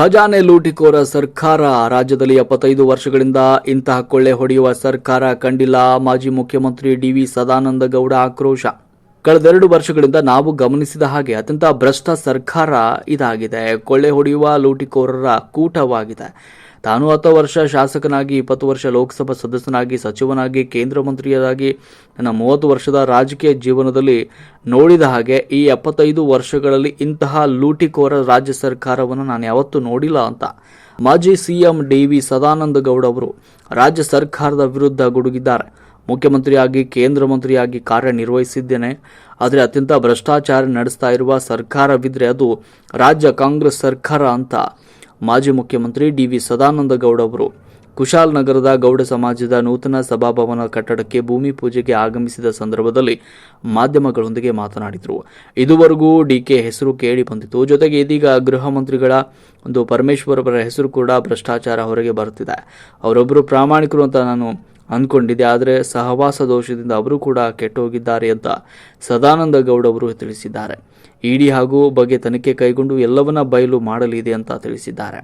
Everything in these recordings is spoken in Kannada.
ಖಜಾನೆ ಲೂಟಿಕೋರ ಸರ್ಕಾರ. ರಾಜ್ಯದಲ್ಲಿ ಎಪ್ಪತ್ತೈದು ವರ್ಷಗಳಿಂದ ಇಂತಹ ಕೊಳ್ಳೆ ಹೊಡೆಯುವ ಸರ್ಕಾರ ಕಂಡಿಲ್ಲ. ಮಾಜಿ ಮುಖ್ಯಮಂತ್ರಿ ಡಿವಿ ಸದಾನಂದ ಗೌಡ ಆಕ್ರೋಶ. ಕಳೆದೆರಡು ವರ್ಷಗಳಿಂದ ನಾವು ಗಮನಿಸಿದ ಹಾಗೆ ಅತ್ಯಂತ ಭ್ರಷ್ಟ ಸರ್ಕಾರ ಇದಾಗಿದೆ. ಕೊಳ್ಳೆ ಹೊಡೆಯುವ ಲೂಟಿಕೋರರ ಕೂಟವಾಗಿದೆ. ತಾನು ಹತ್ತು ವರ್ಷ ಶಾಸಕನಾಗಿ, ಇಪ್ಪತ್ತು ವರ್ಷ ಲೋಕಸಭಾ ಸದಸ್ಯನಾಗಿ, ಸಚಿವನಾಗಿ, ಕೇಂದ್ರ ಮಂತ್ರಿಯಾಗಿ ನನ್ನ ಮೂವತ್ತು ವರ್ಷದ ರಾಜಕೀಯ ಜೀವನದಲ್ಲಿ ನೋಡಿದ ಹಾಗೆ ಈ ಎಪ್ಪತ್ತೈದು ವರ್ಷಗಳಲ್ಲಿ ಇಂತಹ ಲೂಟಿಕೋರ ರಾಜ್ಯ ಸರ್ಕಾರವನ್ನು ನಾನು ಯಾವತ್ತೂ ನೋಡಿಲ್ಲ ಅಂತ ಮಾಜಿ CM D V Sadananda Gowda ಅವರು ರಾಜ್ಯ ಸರ್ಕಾರದ ವಿರುದ್ಧ ಗುಡುಗಿದ್ದಾರೆ. ಮುಖ್ಯಮಂತ್ರಿಯಾಗಿ, ಕೇಂದ್ರ ಮಂತ್ರಿಯಾಗಿ ಕಾರ್ಯನಿರ್ವಹಿಸಿದ್ದೇನೆ. ಆದರೆ ಅತ್ಯಂತ ಭ್ರಷ್ಟಾಚಾರ ನಡೆಸ್ತಾ ಇರುವ ಸರ್ಕಾರವಿದ್ರೆ ಅದು ರಾಜ್ಯ ಕಾಂಗ್ರೆಸ್ ಸರ್ಕಾರ ಅಂತ. ಮಾಜಿ ಮುಖ್ಯಮಂತ್ರಿ ಡಿ ವಿ ಸದಾನಂದ ಗೌಡ ಅವರು. ಕುಶಾಲನಗರದ ಗೌಡ ಸಮಾಜದ ನೂತನ ಸಭಾಭವನ ಕಟ್ಟಡಕ್ಕೆ ಭೂಮಿ ಪೂಜೆಗೆ ಆಗಮಿಸಿದ ಸಂದರ್ಭದಲ್ಲಿ ಮಾಧ್ಯಮಗಳೊಂದಿಗೆ ಮಾತನಾಡಿದರು. ಇದುವರೆಗೂ ಡಿಕೆ ಹೆಸರು ಕೇಳಿ ಬಂದಿತ್ತು. ಜೊತೆಗೆ ಇದೀಗ ಗೃಹ ಮಂತ್ರಿಗಳ ಒಂದು ಪರಮೇಶ್ವರ್ ಅವರ ಹೆಸರು ಕೂಡ ಭ್ರಷ್ಟಾಚಾರ ಹೊರಗೆ ಬರುತ್ತಿದೆ. ಅವರೊಬ್ಬರು ಪ್ರಾಮಾಣಿಕರು ಅಂತ ನಾನು ಅಂದ್ಕೊಂಡಿದ್ದೆ ಆದರೆ ಸಹವಾಸ ದೋಷದಿಂದ ಅವರು ಕೂಡ ಕೆಟ್ಟೋಗಿದ್ದಾರೆ ಅಂತ ಸದಾನಂದ ಗೌಡ ಅವರು ತಿಳಿಸಿದ್ದಾರೆ. ಇಡಿ ಹಾಗೂ ಬಗ್ಗೆ ತನಿಖೆ ಕೈಗೊಂಡು ಎಲ್ಲವನ್ನ ಬಯಲು ಮಾಡಲಿದೆ ಅಂತ ತಿಳಿಸಿದ್ದಾರೆ.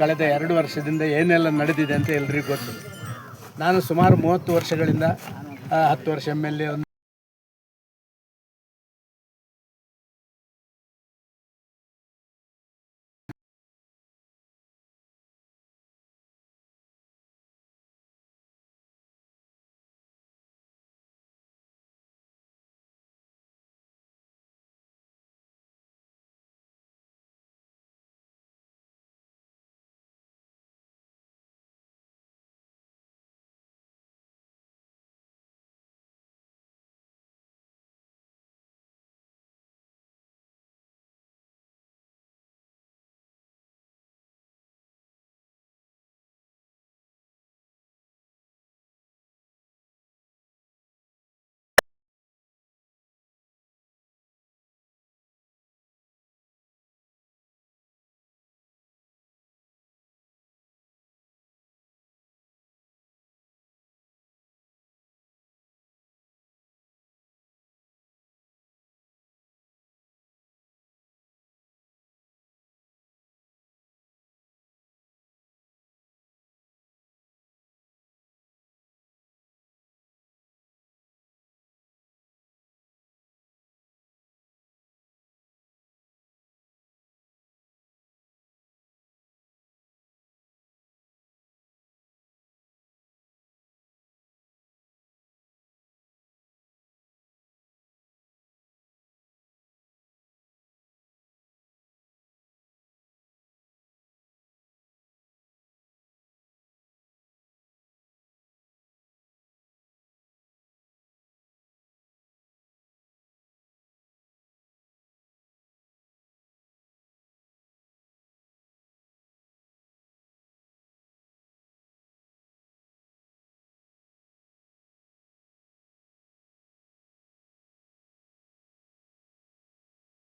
ಕಳೆದ ಎರಡು ವರ್ಷದಿಂದ ಏನೆಲ್ಲ ನಡೆದಿದೆ ಅಂತ ಎಲ್ರಿಗೂ ಗೊತ್ತು. ನಾನು ಸುಮಾರು ಮೂವತ್ತು ವರ್ಷಗಳಿಂದ ಹತ್ತು ವರ್ಷ ಎಂ ಎಲ್ ಎ